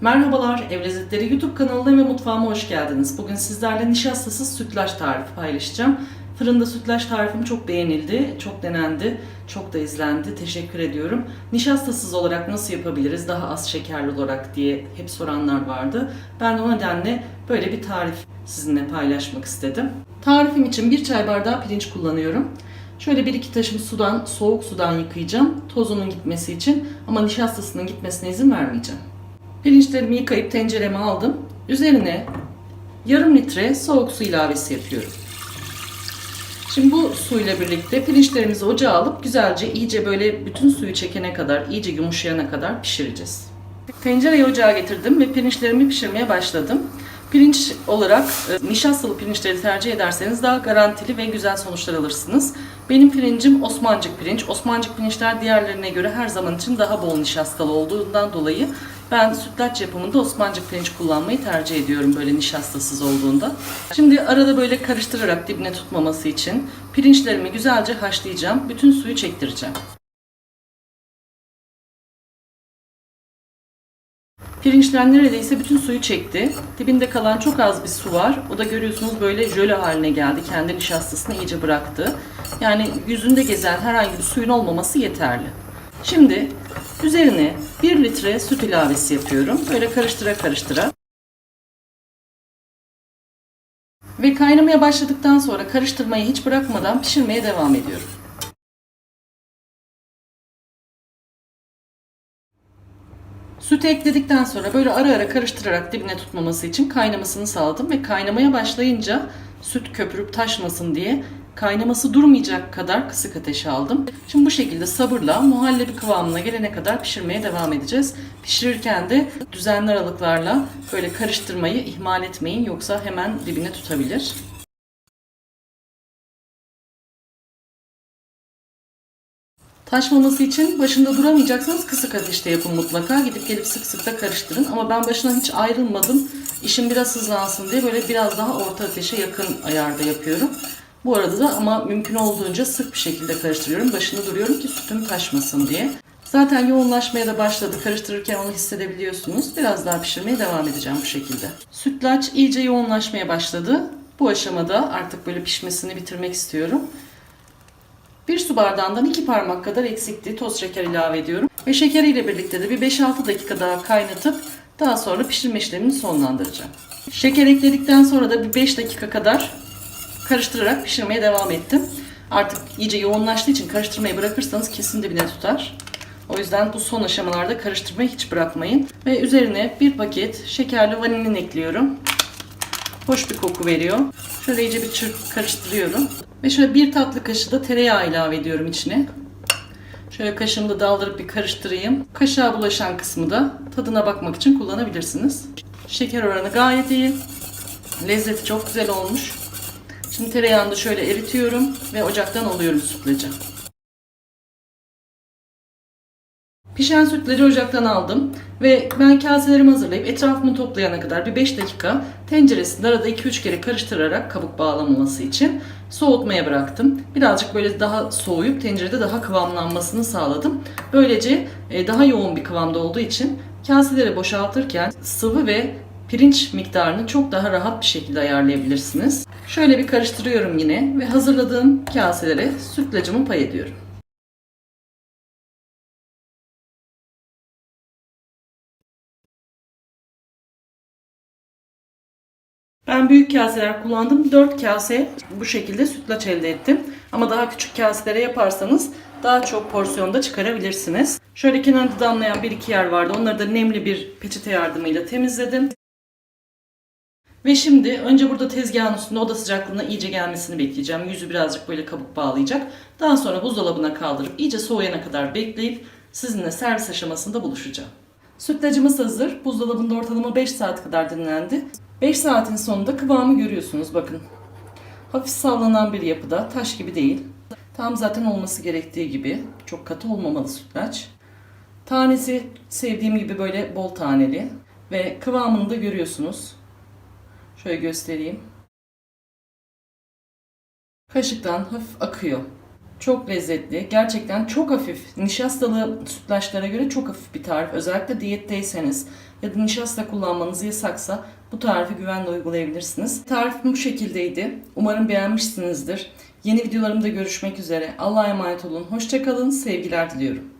Merhabalar, Ev Lezzetleri YouTube kanalına ve mutfağıma hoş geldiniz. Bugün sizlerle nişastasız sütlaç tarifi paylaşacağım. Fırında sütlaç tarifim çok beğenildi, çok denendi, çok da izlendi. Teşekkür ediyorum. Nişastasız olarak nasıl yapabiliriz, daha az şekerli olarak diye hep soranlar vardı. Ben de o nedenle böyle bir tarif sizinle paylaşmak istedim. Tarifim için bir çay bardağı pirinç kullanıyorum. Şöyle bir iki taşım sudan, soğuk sudan yıkayacağım. Tozunun gitmesi için ama nişastasının gitmesine izin vermeyeceğim. Pirinçlerimi yıkayıp tencereme aldım. Üzerine yarım litre soğuk su ilavesi yapıyorum. Şimdi bu suyla birlikte pirinçlerimizi ocağa alıp güzelce iyice böyle bütün suyu çekene kadar, iyice yumuşayana kadar pişireceğiz. Tencereyi ocağa getirdim ve pirinçlerimi pişirmeye başladım. Pirinç olarak e, nişastalı pirinçleri tercih ederseniz daha garantili ve güzel sonuçlar alırsınız. Benim pirincim Osmancık pirinç. Osmancık pirinçler diğerlerine göre her zaman için daha bol nişastalı olduğundan dolayı ben sütlaç yapımında Osmancık pirinç kullanmayı tercih ediyorum böyle nişastasız olduğunda. Şimdi arada böyle karıştırarak dibine tutmaması için pirinçlerimi güzelce haşlayacağım. Bütün suyu çektireceğim. Pirinçler neredeyse bütün suyu çekti. Dibinde kalan çok az bir su var. O da görüyorsunuz böyle jöle haline geldi. Kendi nişastasını iyice bıraktı. Yani yüzünde gezen herhangi bir suyun olmaması yeterli. Şimdi üzerine 1 litre süt ilavesi yapıyorum. Böyle karıştıra karıştıra. Ve kaynamaya başladıktan sonra karıştırmayı hiç bırakmadan pişirmeye devam ediyorum. Sütü ekledikten sonra böyle ara ara karıştırarak dibine tutmaması için kaynamasını sağladım ve kaynamaya başlayınca süt köpürüp taşmasın diye kaynaması durmayacak kadar kısık ateşe aldım. Şimdi bu şekilde sabırla muhallebi kıvamına gelene kadar pişirmeye devam edeceğiz. Pişirirken de düzenli aralıklarla böyle karıştırmayı ihmal etmeyin yoksa hemen dibine tutabilir. Taşmaması için başında duramayacaksanız kısık ateşte yapın mutlaka. Gidip gelip sık sık da karıştırın. Ama ben başından hiç ayrılmadım. İşim biraz hızlansın diye böyle biraz daha orta ateşe yakın ayarda yapıyorum. Bu arada da ama mümkün olduğunca sık bir şekilde karıştırıyorum. Başında duruyorum ki sütüm taşmasın diye. Zaten yoğunlaşmaya da başladı. Karıştırırken onu hissedebiliyorsunuz. Biraz daha pişirmeye devam edeceğim bu şekilde. Sütlaç iyice yoğunlaşmaya başladı. Bu aşamada artık böyle pişmesini bitirmek istiyorum. Bir su bardağından iki parmak kadar eksikti toz şeker ilave ediyorum. Ve şekeriyle birlikte de bir 5-6 dakika daha kaynatıp daha sonra pişirme işlemini sonlandıracağım. Şeker ekledikten sonra da bir 5 dakika kadar karıştırarak pişirmeye devam ettim. Artık iyice yoğunlaştığı için karıştırmayı bırakırsanız kesin dibine tutar. O yüzden bu son aşamalarda karıştırmayı hiç bırakmayın. Ve üzerine bir paket şekerli vanilin ekliyorum. Hoş bir koku veriyor. Şöyle iyice bir çırp karıştırıyorum. Ve şöyle bir tatlı kaşığı da tereyağı ilave ediyorum içine. Şöyle kaşığımda daldırıp bir karıştırayım. Kaşığa bulaşan kısmı da tadına bakmak için kullanabilirsiniz. Şeker oranı gayet iyi. Lezzeti çok güzel olmuş. Şimdi tereyağını da şöyle eritiyorum ve ocaktan alıyorum sütlacı. Pişen sütleri ocaktan aldım ve ben kaselerimi hazırlayıp etrafımı toplayana kadar bir 5 dakika tenceresinde arada 2-3 kere karıştırarak kabuk bağlamaması için soğutmaya bıraktım. Birazcık böyle daha soğuyup tencerede daha kıvamlanmasını sağladım. Böylece e, daha yoğun bir kıvamda olduğu için kaseleri boşaltırken sıvı ve pirinç miktarını çok daha rahat bir şekilde ayarlayabilirsiniz. Şöyle bir karıştırıyorum yine ve hazırladığım kaselere sütlacımı pay ediyorum. Ben büyük kaseler kullandım. 4 kase bu şekilde sütlaç elde ettim. Ama daha küçük kaselere yaparsanız daha çok porsiyonda çıkarabilirsiniz. Şöyle kenarında damlayan bir iki yer vardı. Onları da nemli bir peçete yardımıyla temizledim. Ve şimdi önce burada tezgahın üstünde oda sıcaklığına iyice gelmesini bekleyeceğim. Yüzü birazcık böyle kabuk bağlayacak. Daha sonra buzdolabına kaldırıp iyice soğuyana kadar bekleyip sizinle servis aşamasında buluşacağım. Sütlacımız hazır. Buzdolabında ortalama 5 saat kadar dinlendi. 5 saatin sonunda kıvamı görüyorsunuz bakın. Hafif sallanan bir yapıda, taş gibi değil. Tam zaten olması gerektiği gibi. Çok katı olmamalı sütlaç. Tanesi sevdiğim gibi böyle bol taneli. Ve kıvamını da görüyorsunuz. Şöyle göstereyim. Kaşıktan hafif akıyor. Çok lezzetli. Gerçekten çok hafif. Nişastalı sütlaçlara göre çok hafif bir tarif. Özellikle diyetteyseniz ya da nişasta kullanmanız yasaksa bu tarifi güvenle uygulayabilirsiniz. Tarifim bu şekildeydi. Umarım beğenmişsinizdir. Yeni videolarımda görüşmek üzere. Allah'a emanet olun. Hoşçakalın. Sevgiler diliyorum.